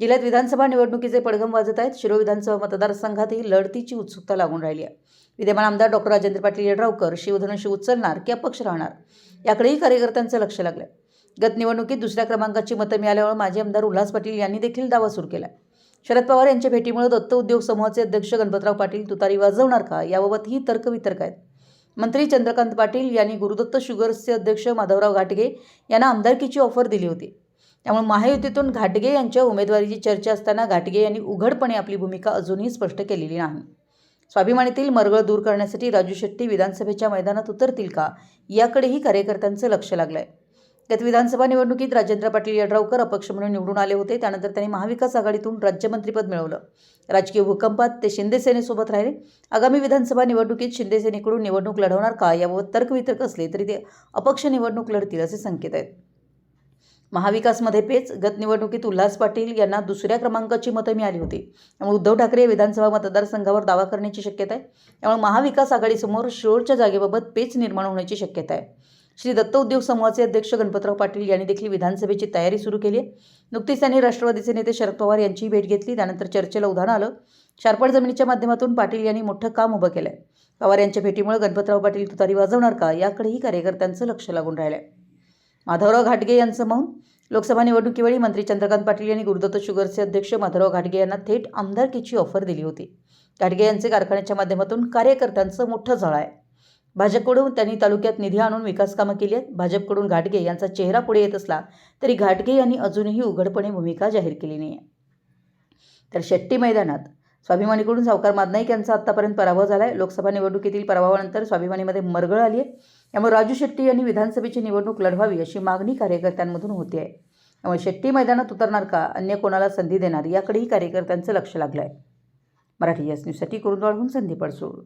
जिल्ह्यात विधानसभा निवडणुकीचे पडघम वाजत आहेत. शिरो विधानसभा मतदारसंघातही लढतीची उत्सुकता लागून राहिली आहे. विद्यमान आमदार डॉक्टर राजेंद्र पाटील यड्रावकर शिवधनुष्य उचलणार की अपक्ष राहणार? याकडेही कार्यकर्त्यांचं लक्ष लागलं गत निवडणुकीत दुसऱ्या क्रमांकाची मतं मिळाल्यामुळे माजी आमदार उल्हास पाटील यांनी देखील दावा सुरू केला शरद पवार यांच्या भेटीमुळे दत्त उद्योग समूहाचे अध्यक्ष गणपतराव पाटील तुतारी वाजवणार का? याबाबतही तर्कवितर्क आहेत. मंत्री चंद्रकांत पाटील यांनी गुरुदत्त शुगर्सचे अध्यक्ष माधवराव घाटगे यांना आमदारकीची ऑफर दिली होती. त्यामुळे महायुतीतून घाटगे यांच्या उमेदवारीची चर्चा असताना घाटगे यांनी उघडपणे आपली भूमिका अजूनही स्पष्ट केलेली नाही. स्वाभिमानीतील मरगळ दूर करण्यासाठी राजू शेट्टी विधानसभेच्या मैदानात उतरतील का याकडेही कार्यकर्त्यांचं लक्ष लागलं आहे गत विधानसभा निवडणुकीत राजेंद्र पाटील यड्रावकर अपक्ष म्हणून निवडून आले होते. त्यानंतर त्यांनी महाविकास आघाडीतून राज्यमंत्रीपद मिळवलं. राजकीय भूकंपात ते शिंदेसेनेसोबत राहिले. आगामी विधानसभा निवडणुकीत शिंदेसेनेकडून निवडणूक लढवणार का याबाबत तर्कवितर्क असले तरी ते अपक्ष निवडणूक लढतील असे संकेत आहेत. महाविकासमध्ये पेच गत निवडणुकीत उल्हास पाटील यांना दुसऱ्या क्रमांकाची मतं मिळाली होती. त्यामुळे उद्धव ठाकरे विधानसभा मतदारसंघावर दावा करण्याची शक्यता आहे. त्यामुळे महाविकास आघाडीसमोर शिरोळच्या जागेबाबत पेच निर्माण होण्याची शक्यता आहे. श्री दत्त उद्योग समूहाचे अध्यक्ष गणपतराव पाटील यांनी देखील विधानसभेची तयारी सुरू केली आहे. नुकतीच त्यांनी राष्ट्रवादीचे नेते शरद पवार यांचीही भेट घेतली. त्यानंतर चर्चेला उधाण आलं. शारपड जमिनीच्या माध्यमातून पाटील यांनी मोठं काम उभं केलं आहे पवार यांच्या भेटीमुळे गणपतराव पाटील तुतारी वाजवणार का? याकडेही कार्यकर्त्यांचं लक्ष लागून राहिलं आहे माधवराव घाटगे यांचं मौन. लोकसभा निवडणुकीवेळी मंत्री चंद्रकांत पाटील यांनी गुरुदत्त शुगरचे अध्यक्ष माधवराव घाटगे यांना थेट आमदारकीची ऑफर दिली होती. घाटगे यांचे कारखान्याच्या माध्यमातून कार्यकर्त्यांचं मोठं झळ आहे. भाजपकडून त्यांनी तालुक्यात निधी आणून विकास कामं केली आहेत. भाजपकडून घाटगे यांचा चेहरा पुढे येत असला तरी घाटगे यांनी अजूनही उघडपणे भूमिका जाहीर केली नाही आहे तर शेट्टी मैदानात स्वाभिमानीकडून सावकार मादनाईक यांचा आत्तापर्यंत पराभव झाला आहे लोकसभा निवडणुकीतील पराभवानंतर स्वाभिमानीमध्ये मरगळ आली आहे. त्यामुळे राजू शेट्टी यांनी विधानसभेची निवडणूक लढवावी अशी मागणी कार्यकर्त्यांमधून होती आहे त्यामुळे शेट्टी मैदानात उतरणार का? अन्य कोणाला संधी देणार? याकडेही कार्यकर्त्यांचं लक्ष लागलं आहे मराठी एस न्यूजसाठी कुरुंदवाडहून संधी अडसूळ.